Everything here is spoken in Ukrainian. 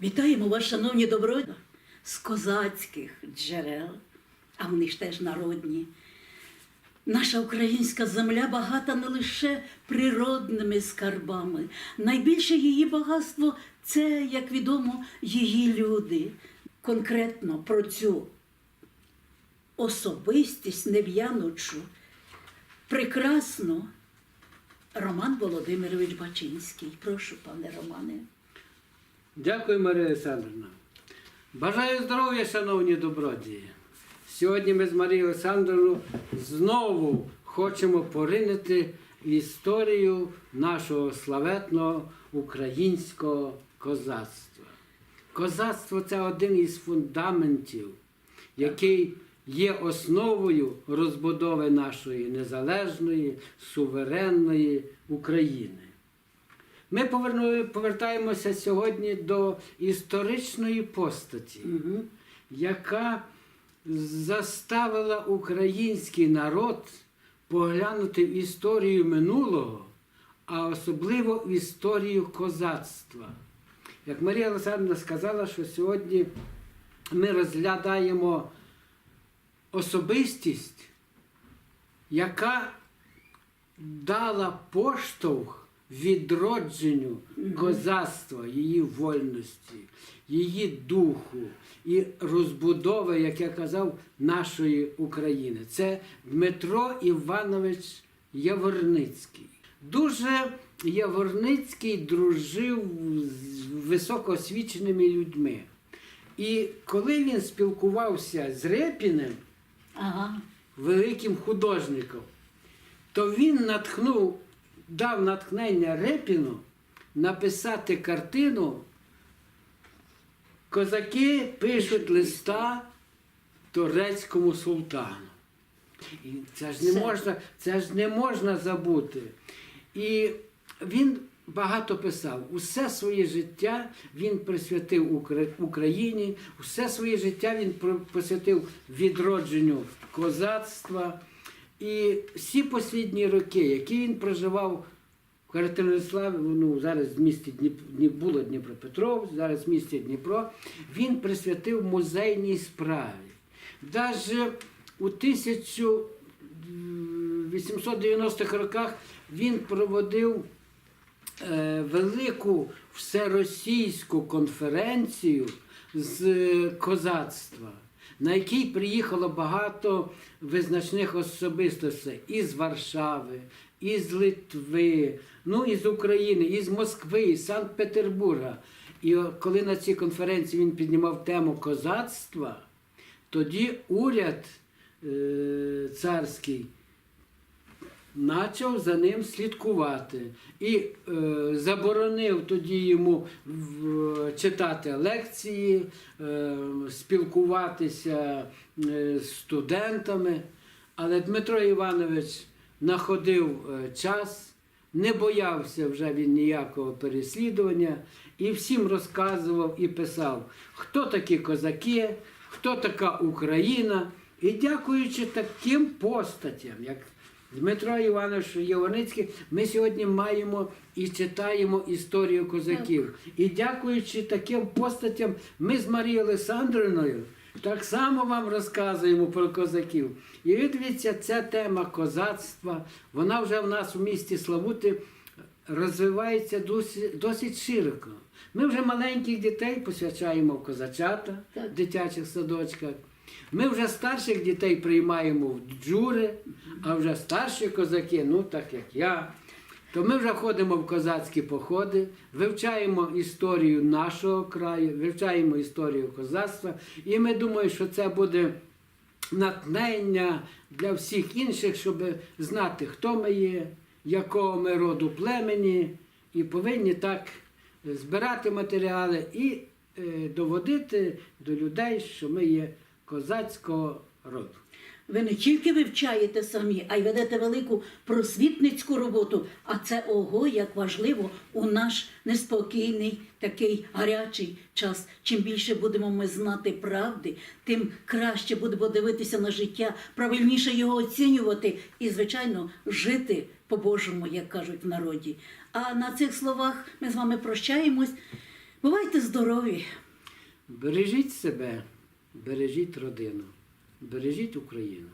Вітаємо вас, шановні добродії, з козацьких джерел, а вони ж теж народні. Наша українська земля багата не лише природними скарбами. Найбільше її багатство це, як відомо, її люди. Конкретно про цю особистість нев'яночу, прекрасну Роман Володимирович Бачинський. Прошу, пане Романе. Дякую, Марія Олександрівна. Бажаю здоров'я, шановні добродії. Сьогодні ми з Марією Олександрівною знову хочемо поринути в історію нашого славетного українського козацтва. Козацтво це один із фундаментів, який є основою розбудови нашої незалежної, суверенної України. Ми поверну- повертаємося сьогодні до історичної постаті, Угу. яка заставила український народ поглянути в історію минулого, а особливо в історію козацтва. Як Марія Олександрівна сказала, що сьогодні ми розглядаємо особистість, яка дала поштовх відродженню козацтва, її вольності, її духу і розбудови, як я казав, нашої України. Це Дмитро Іванович Яворницький. Дуже Яворницький дружив з високоосвіченими людьми. І коли він спілкувався з Репіним, Ага. великим художником, то він натхнув, дав натхнення Репіну написати картину Козаки пишуть листа турецькому султану. І це ж не можна, це ж не можна забути. І він багато писав. Усе своє життя він присвятив Україні, усе своє життя він присвятив відродженню козацтва. І всі послідні роки, які він проживав в Катеринославі, ну, зараз в місті Дніп... Було Дніпропетровськ, зараз в місті Дніпро, він присвятив музейній справі. Даже у 1890-х роках він проводив е, велику всеросійську конференцію з е, козацтва, на якій приїхало багато визначних особистостей із Варшави, із Литви, ну із України, із Москви, із Санкт-Петербурга. І коли на цій конференції він піднімав тему козацтва, тоді уряд е, царський почав за ним слідкувати і е, заборонив тоді йому читати лекції, е, спілкуватися е, з студентами. Але Дмитро Іванович знаходив е, час, не боявся вже він ніякого переслідування і всім розказував і писав, хто такі козаки, хто така Україна. І дякуючи таким постатям, як Дмитро Іванович Яворницький, ми сьогодні маємо і читаємо історію козаків. І дякуючи таким постатям, ми з Марією Олександрівною так само вам розказуємо про козаків. І дивіться, ця тема козацтва, вона вже в нас у місті Славути розвивається досить, досить широко. Ми вже маленьких дітей посвячаємо в козачата в дитячих садочках. Ми вже старших дітей приймаємо в джури, а вже старші козаки, ну так як я, то ми вже ходимо в козацькі походи, вивчаємо історію нашого краю, вивчаємо історію козацтва, і ми думаємо, що це буде натхнення для всіх інших, щоб знати, хто ми є, якого ми роду племені, і повинні так збирати матеріали і е, доводити до людей, що ми є козацького роду. Ви не тільки вивчаєте самі, а й ведете велику просвітницьку роботу. А це ого, як важливо у наш неспокійний, такий гарячий час. Чим більше будемо ми знати правди, тим краще будемо дивитися на життя, правильніше його оцінювати і, звичайно, жити по-божому, як кажуть в народі. А на цих словах ми з вами прощаємось. Бувайте здорові! Бережіть себе, бережіть родину, бережіть Україну.